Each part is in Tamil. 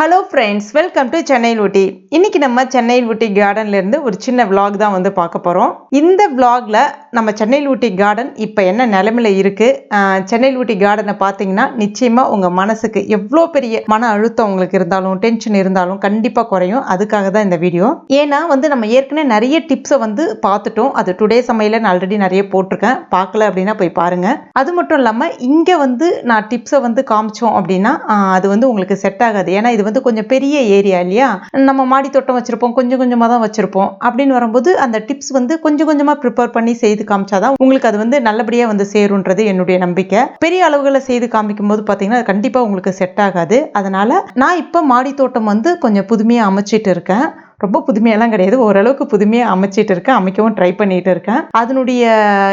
Hello friends welcome to Chennai Ooty இன்னைக்கு நம்ம சென்னை ஊட்டி கார்டன்லேருந்து ஒரு சின்ன விளாக் தான் வந்து பார்க்க போகிறோம் இந்த விளாகில் நம்ம சென்னை ஊட்டி கார்டன் இப்போ என்ன நிலமையில இருக்கு? சென்னை ஊட்டி கார்டனை பார்த்தீங்கன்னா நிச்சயமாக உங்கள் மனசுக்கு எவ்வளோ பெரிய மன அழுத்தம் உங்களுக்கு இருந்தாலும் டென்ஷன் இருந்தாலும் கண்டிப்பாக குறையும். அதுக்காக தான் இந்த வீடியோ ஏன்னா வந்து நம்ம ஏற்கனவே நிறைய டிப்ஸை வந்து பார்த்துட்டோம். அது டுடே சமையல் நான் ஆல்ரெடி நிறைய போட்டிருக்கேன். பார்க்கல அப்படின்னா போய் பாருங்கள் அது மட்டும் இல்லாமல் இங்கே வந்து நான் டிப்ஸை வந்து காமிச்சோம் அப்படின்னா அது வந்து உங்களுக்கு செட் ஆகாது. ஏன்னா இது வந்து கொஞ்சம் பெரிய ஏரியா இல்லையா? நம்ம மாடி தோட்டம் வச்சுருப்போம் கொஞ்சம் கொஞ்சமாக தான் வச்சுருப்போம். அப்படின்னு வரும்போது அந்த டிப்ஸ் வந்து கொஞ்சம் கொஞ்சமாக ப்ரிப்பேர் பண்ணி செய்து காமிச்சாதான் உங்களுக்கு அது வந்து நல்லபடியாக வந்து சேருன்றது என்னுடைய நம்பிக்கை. பெரிய அளவுகளை செய்து காமிக்கும் போது பார்த்தீங்கன்னா கண்டிப்பாக உங்களுக்கு செட் ஆகாது. அதனால் நான் இப்போ மாடி தோட்டம் வந்து கொஞ்சம் புதுமையாக அமைச்சிட்டு இருக்கேன். ரொம்ப புதுமையெல்லாம் கிடையாது. ஓரளவுக்கு புதுமையாக அமைச்சிட்டு இருக்கேன். அமைக்கவும் ட்ரை பண்ணிட்டு இருக்கேன். அதனுடைய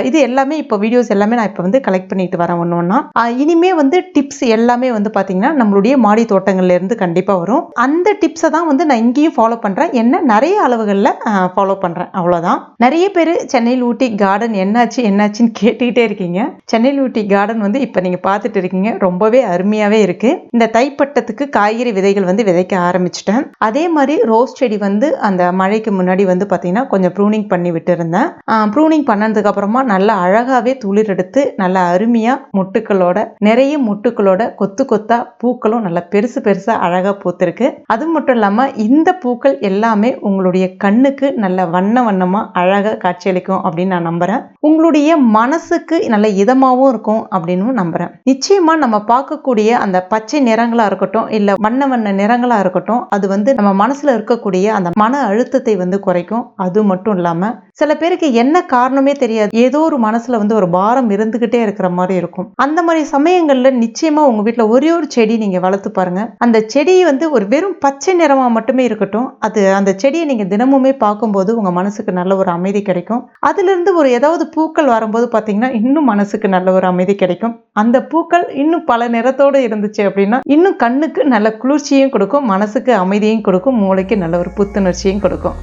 இது எல்லாமே இப்போ வீடியோஸ் எல்லாமே நான் இப்போ வந்து கலெக்ட் பண்ணிட்டு வரேன் ஒன்று ஒன்றா இனிமே வந்து டிப்ஸ் எல்லாமே வந்து பார்த்தீங்கன்னா நம்மளுடைய மாடி தோட்டங்கள்லேருந்து கண்டிப்பாக வரும். அந்த டிப்ஸை தான் வந்து நான் இங்கேயும் ஃபாலோ பண்ணுறேன் என்ன நிறைய அளவுகளில் ஃபாலோ பண்ணுறேன் அவ்வளோதான் நிறைய பேர் சென்னையில் ஊட்டி கார்டன் என்னாச்சு என்னாச்சுன்னு கேட்டுக்கிட்டே இருக்கீங்க. சென்னையில் ஊட்டி கார்டன் வந்து இப்போ நீங்கள் பார்த்துட்டு இருக்கீங்க. ரொம்பவே அருமையாகவே இருக்குது இந்த தைப்பட்டத்துக்கு காய்கறி விதைகள் வந்து விதைக்க ஆரம்பிச்சிட்டேன். அதே மாதிரி ரோஸ் செடி வந்து அந்த மழைக்கு முன்னாடி வந்து பார்த்தீங்கன்னா கொஞ்சம் ப்ரூனிங் பண்ணி விட்டுருந்தேன். ப்ரூனிங் பண்ணதுக்கு அப்புறமா நல்லா அழகாகவே துளிர் எடுத்து நல்லா அருமையாக முட்டுக்களோட நிறைய முட்டுக்களோட கொத்து கொத்தா பூக்களும் நல்லா பெருசு பெருசாக அழகாக பூத்திருக்கு. அது மட்டும் இல்லாமல் இந்த பூக்கள் எல்லாமே உங்களுடைய கண்ணுக்கு நல்ல வண்ண வண்ணமாக அழகாக காட்சியளிக்கும் அப்படின்னு நான் நம்புகிறேன் உங்களுடைய மனசுக்கு நல்ல இதமாகவும் இருக்கும் அப்படின்னு நம்புகிறேன் நிச்சயமாக நம்ம பார்க்கக்கூடிய அந்த பச்சை நிறங்களாக இருக்கட்டும் இல்லை வண்ண வண்ண நிறங்களாக இருக்கட்டும் அது வந்து நம்ம மனசில் இருக்கக்கூடிய அந்த மன அழுத்தத்தை வந்து குறைக்கும். அது மட்டும் இல்லாமல் சில பேருக்கு என்ன காரணமே தெரியாது. ஏதோ ஒரு மனசுல வந்து ஒரு பாரம் இருந்துகிட்டே இருக்கிற மாதிரி இருக்கும். அந்த மாதிரி சமயங்கள்ல நிச்சயமா உங்க வீட்டில் ஒரே ஒரு செடி நீங்க வளர்த்து பாருங்க. அந்த செடி வந்து ஒரு வெறும் பச்சை நிறமா மட்டுமே இருக்கட்டும். அது அந்த செடியை நீங்க தினமுமே பார்க்கும்போது உங்க மனசுக்கு நல்ல ஒரு அமைதி கிடைக்கும். அதுல இருந்து ஒரு ஏதாவது பூக்கள் வரும்போது பாத்தீங்கன்னா இன்னும் மனசுக்கு நல்ல ஒரு அமைதி கிடைக்கும். அந்த பூக்கள் இன்னும் பல நிறத்தோடு இருந்துச்சு அப்படின்னா இன்னும் கண்ணுக்கு நல்ல குளிர்ச்சியும் கொடுக்கும். மனசுக்கு அமைதியும் கொடுக்கும். மூளைக்கு நல்ல ஒரு புத்து புத்துணர்ச்சியும் கொடுக்கும்.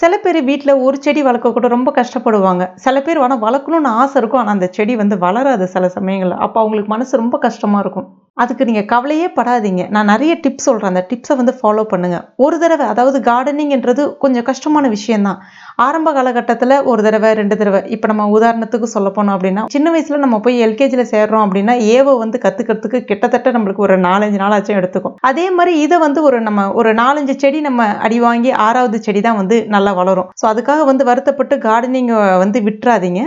சில பேர் வீட்டில் ஒரு செடி வளர்க்க கூட ரொம்ப கஷ்டப்படுவாங்க. சில பேர் ஆனால் வளர்க்கணும்னு ஆசை இருக்கும். ஆனால் அந்த செடி வந்து வளராது சில சமயங்களில். அப்போ அவங்களுக்கு மனசு ரொம்ப கஷ்டமாக இருக்கும். அதுக்கு நீங்கள் கவலையே படாதீங்க. நான் நிறைய டிப்ஸ் சொல்கிறேன் அந்த டிப்ஸை வந்து ஃபாலோ பண்ணுங்கள் ஒரு தடவை அதாவது கார்டனிங்ன்றது கொஞ்சம் கஷ்டமான விஷயம்தான். ஆரம்ப காலகட்டத்தில் ஒரு தடவை ரெண்டு தடவை. இப்போ நம்ம உதாரணத்துக்கு சொல்ல போனோம் அப்படின்னா சின்ன வயசில் நம்ம போய் எல்கேஜியில் சேர்றோம் அப்படின்னா ஏவோ வந்து கற்றுக்கிறதுக்கு கிட்டத்தட்ட நம்மளுக்கு ஒரு நாலஞ்சு நாளாச்சும் எடுத்துக்கும். அதே மாதிரி இதை வந்து ஒரு நம்ம ஒரு நாலஞ்சு செடி நம்ம அடி வாங்கி ஆறாவது செடி தான் வந்து நல்லா வளரும். ஸோ அதுக்காக வந்து வருத்தப்பட்டு கார்டனிங்கை வந்து விட்டுறாதீங்க.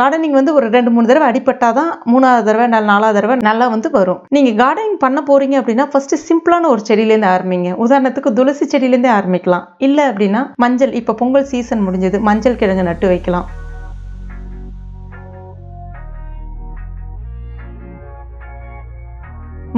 கார்டனிங் வந்து ஒரு ரெண்டு மூணு தடவை அடிப்பட்டாதான் மூணாவது தடவை நல்ல நாலாவது தடவை நல்லா வந்து வரும். நீங்கள் கார்டனிங் பண்ண போறீங்க அப்படின்னா ஃபஸ்ட்டு சிம்பிளான ஒரு செடியிலேருந்து ஆரம்பிங்க. உதாரணத்துக்கு துளசி செடியிலேருந்தே ஆரம்பிக்கலாம். இல்லை அப்படின்னா மஞ்சள் இப்போ பொங்கல் சீசன் முடிஞ்சது மஞ்சள் கிழங்கு நட்டு வைக்கலாம்.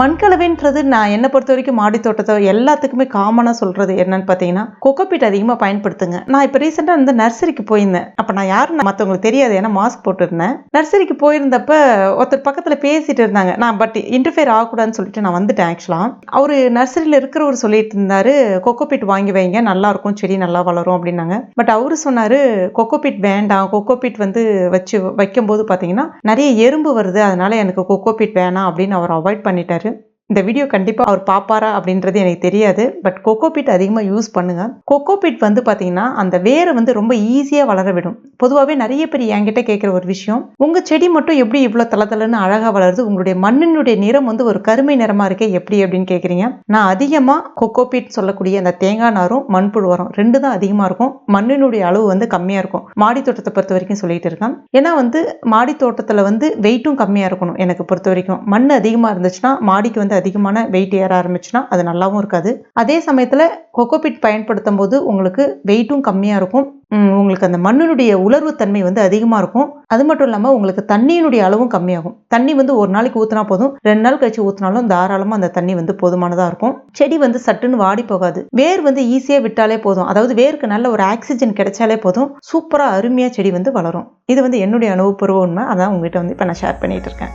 மண்கலவைன்றது நான் என்னை பொறுத்த வரைக்கும் மாடி தோட்டத்தை எல்லாத்துக்குமே காமனாக சொல்கிறது என்னன்னு பார்த்தீங்கன்னா கொக்கோபீட் அதிகமாக பயன்படுத்துங்க. நான் இப்போ ரீசெண்டாக வந்து நர்சரிக்கு போயிருந்தேன். அப்போ நான் யாருன்னு மற்றவங்களுக்கு தெரியாது ஏன்னா மாஸ்க் போட்டிருந்தேன். நர்சரிக்கு போயிருந்தப்ப ஒருத்தர் பக்கத்தில் பேசிட்டு இருந்தாங்க. நான் பட் இன்டர்ஃபியர் ஆகக்கூடாதுன்னு சொல்லிட்டு நான் வந்துட்டேன் ஆக்சுவலாக அவர் நர்சரியில் இருக்கிறவர் சொல்லிட்டு இருந்தாரு கொக்கோபீட் வாங்கி வைங்க நல்லா இருக்கும் செடி நல்லா வளரும் அப்படின்னாங்க. பட் அவரு சொன்னார் கொக்கோபீட் வேண்டாம். கொக்கோபீட் வந்து வச்சு வைக்கும்போது பார்த்தீங்கன்னா நிறைய எறும்பு வருது. அதனால எனக்கு கொக்கோபீட் வேணாம் அப்படின்னு அவர் அவாய்ட் பண்ணிட்டாரு. இந்த வீடியோ கண்டிப்பாக அவர் பார்ப்பாரா அப்படின்றது எனக்கு தெரியாது பட் கொக்கோபிட் அதிகமாக யூஸ் பண்ணுங்கள் கொக்கோபிட் வந்து பார்த்தீங்கன்னா அந்த வேரை வந்து ரொம்ப ஈஸியாக வளர விடும். பொதுவாகவே நிறைய பேர் என்கிட்ட கேட்குற ஒரு விஷயம் உங்கள் செடி மட்டும் எப்படி இவ்வளோ தளதளன்னு அழகாக வளருது உங்களுடைய மண்ணினுடைய நிறம் வந்து ஒரு கருமை நிறமாக இருக்கே எப்படி அப்படின்னு கேட்குறீங்க நான் அதிகமாக கொக்கோபிட் சொல்லக்கூடிய அந்த தேங்காய் நாரும் மண்புழு உரம் ரெண்டு தான் அதிகமாக இருக்கும். மண்ணினுடைய அளவு வந்து கம்மியாக இருக்கும். மாடி தோட்டத்தை பொறுத்த வரைக்கும் சொல்லிட்டு இருக்கேன். ஏன்னா வந்து மாடி தோட்டத்தில் வந்து வெயிட்டும் கம்மியாக இருக்கணும் எனக்கு பொறுத்த வரைக்கும். மண் அதிகமாக இருந்துச்சுன்னா மாடிக்கு வந்து அதிகமான வெயிட் ஏற ஆரம்பிச்சுன்னா அது நல்லாவும் இருக்காது. அதே சமயத்தில் கொக்கோபிட் பயன்படுத்தும் போது உங்களுக்கு வெயிட்டும் கம்மியாக இருக்கும். உங்களுக்கு அந்த மண்ணினுடைய உலர்வு தன்மை வந்து அதிகமாக இருக்கும். அது மட்டும் இல்லாமல் உங்களுக்கு தண்ணியினுடைய அளவும் கம்மியாகும். தண்ணி வந்து ஒரு நாளைக்கு ஊற்றினா போதும். ரெண்டு நாள் கழிச்சு ஊற்றினாலும் தாராளமாக அந்த தண்ணி வந்து போதுமானதாக இருக்கும். செடி வந்து சட்டுன்னு வாடி போகாது. வேர் வந்து ஈஸியாக விட்டாலே போதும். அதாவது வேருக்கு நல்ல ஒரு ஆக்சிஜன் கிடைச்சாலே போதும். சூப்பராக அருமையாக செடி வந்து வளரும். இது வந்து என்னுடைய அனுபவப்பூர்வ உண்மை. அதான் உங்ககிட்ட வந்து இப்போ நான் ஷேர் பண்ணிட்டு இருக்கேன்.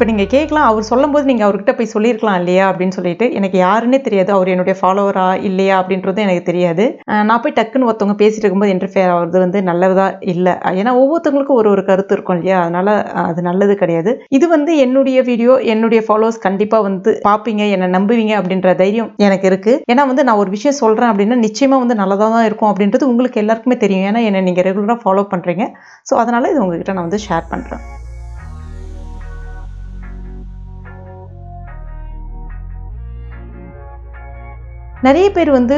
இப்போ நீங்கள் கேட்கலாம் அவர் சொல்லும்போது நீங்கள் அவர்கிட்ட போய் சொல்லியிருக்கலாம் இல்லையா அப்படின்னு சொல்லிட்டு எனக்கு யாருன்னே தெரியாது அவர் என்னுடைய ஃபாலோவரா இல்லையா அப்படின்றது எனக்கு தெரியாது. நான் போய் டக்குன்னு ஒருத்தவங்க பேசிட்டு இருக்கும்போது இன்டர்ஃபியர் ஆகிறது வந்து நல்லதா இல்லை. ஏன்னா ஒவ்வொருத்தவங்களுக்கும் ஒரு ஒரு கருத்து இருக்கும் இல்லையா? அதனால் அது நல்லது கிடையாது. இது வந்து என்னுடைய வீடியோ என்னுடைய ஃபாலோவர்ஸ் கண்டிப்பாக வந்து பார்ப்பீங்க என்னை நம்புவீங்க அப்படின்ற தைரியம் எனக்கு இருக்குது ஏன்னா வந்து நான் ஒரு விஷயம் சொல்கிறேன் அப்படின்னா நிச்சயமாக வந்து நல்லதாக தான் இருக்கும் அப்படின்றது உங்களுக்கு எல்லாருக்குமே தெரியும். ஏன்னா என்னை நீங்கள் ரெகுலராக ஃபாலோ பண்ணுறீங்க ஸோ அதனால் இது உங்ககிட்ட நான் வந்து ஷேர் பண்ணுறேன் நிறைய பேர் வந்து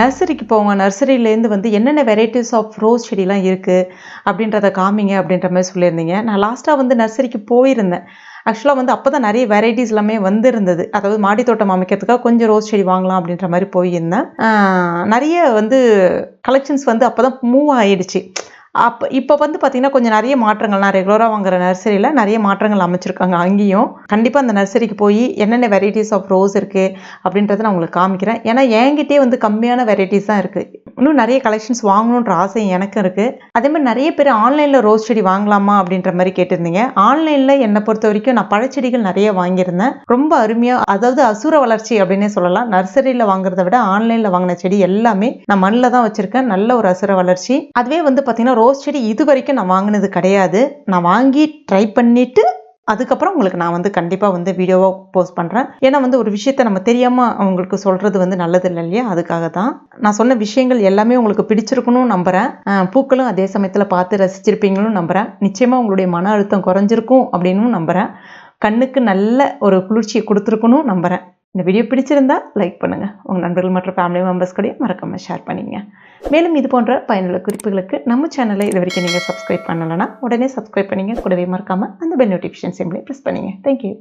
நர்சரிக்கு போவாங்க. நர்சரியிலேருந்து வந்து என்னென்ன வெரைட்டிஸ் ஆஃப் ரோஸ் செடிலாம் இருக்குது அப்படின்றத காமிங்க அப்படின்ற மாதிரி சொல்லியிருந்தீங்க. நான் லாஸ்ட்டாக வந்து நர்சரிக்கு போயிருந்தேன். ஆக்சுவலாக வந்து அப்போ தான் நிறைய வெரைட்டிஸ் எல்லாமே வந்திருந்தது. அதாவது மாடி தோட்டம் அமைக்கிறதுக்காக கொஞ்சம் ரோஸ் செடி வாங்கலாம் அப்படின்ற மாதிரி போயிருந்தேன். நிறைய வந்து கலெக்ஷன்ஸ் வந்து அப்போ தான் மூவ் ஆகிடுச்சு அப்போ இப்போ வந்து பார்த்திங்கன்னா கொஞ்சம் நிறைய மாற்றங்கள் நான் ரெகுலராக வாங்குற நர்சரியில் நிறைய மாற்றங்கள் அமைச்சிருக்காங்க அங்கேயும். கண்டிப்பாக அந்த நர்சரிக்கு போய் என்னென்ன வெரைட்டிஸ் ஆஃப் ரோஸ் இருக்குது அப்படின்றத நான் உங்களுக்கு காமிக்கிறேன். ஏன்னா என்கிட்டயே வந்து கம்மியான வெரைட்டிஸ் தான் இருக்குது இன்னும் நிறைய கலெக்ஷன்ஸ் வாங்கணுன்ற ஆசை எனக்கும் இருக்குது அதே மாதிரி நிறைய பேர் ஆன்லைனில் ரோஸ் செடி வாங்கலாமா அப்படின்ற மாதிரி கேட்டிருந்தீங்க. ஆன்லைனில் என்னை பொறுத்த வரைக்கும் நான் பழச்செடிகள் நிறைய வாங்கியிருந்தேன். ரொம்ப அருமையாக அதாவது அசுர வளர்ச்சி அப்படின்னே சொல்லலாம். நர்சரியில் வாங்குறத விட ஆன்லைனில் வாங்கின செடி எல்லாமே நான் மண்ணில் தான் வச்சுருக்கேன். நல்ல ஒரு அசுர வளர்ச்சி. அதுவே வந்து பார்த்திங்கன்னா ரோஸ் செடி இது வரைக்கும் நான் வாங்கினது கிடையாது. நான் வாங்கி ட்ரை பண்ணிவிட்டு அதுக்கப்புறம் உங்களுக்கு நான் வந்து கண்டிப்பாக வந்து வீடியோவாக போஸ்ட் பண்ணுறேன் ஏன்னா வந்து ஒரு விஷயத்த நம்ம தெரியாமல் அவங்களுக்கு சொல்கிறது வந்து நல்லது இல்லை இல்லையா? அதுக்காக தான் நான் சொன்ன விஷயங்கள் எல்லாமே உங்களுக்கு பிடிச்சிருக்கணும் நம்புகிறேன் பூக்களும் அதே சமயத்தில் பார்த்து ரசிச்சிருப்பீங்களும் நம்புகிறேன் நிச்சயமாக உங்களுடைய மன அழுத்தம் குறைஞ்சிருக்கும் அப்படின்னும் நம்புகிறேன் கண்ணுக்கு நல்ல ஒரு குளிர்ச்சியை கொடுத்துருக்கணும் நம்புகிறேன் இந்த வீடியோ பிடிச்சிருந்தா லைக் பண்ணுங்கள் உங்கள் நண்பர்கள் மற்றும் ஃபேமிலி மெம்பர்ஸ் கூட மறக்காமல் ஷேர் பண்ணிங்க. மேலும் இது போன்ற பயனுள்ள குறிப்புகளுக்கு நம்ம சேனலை இது வரைக்கும் நீங்கள் சப்ஸ்கிரைப் பண்ணலைன்னா உடனே சப்ஸ்கிரைப் பண்ணிங்க. கூடவே மறக்காமல் அந்த பெல் நோட்டிஃபிகேஷன் சிம்லேயே ப்ரெஸ் பண்ணிங்க. Thank you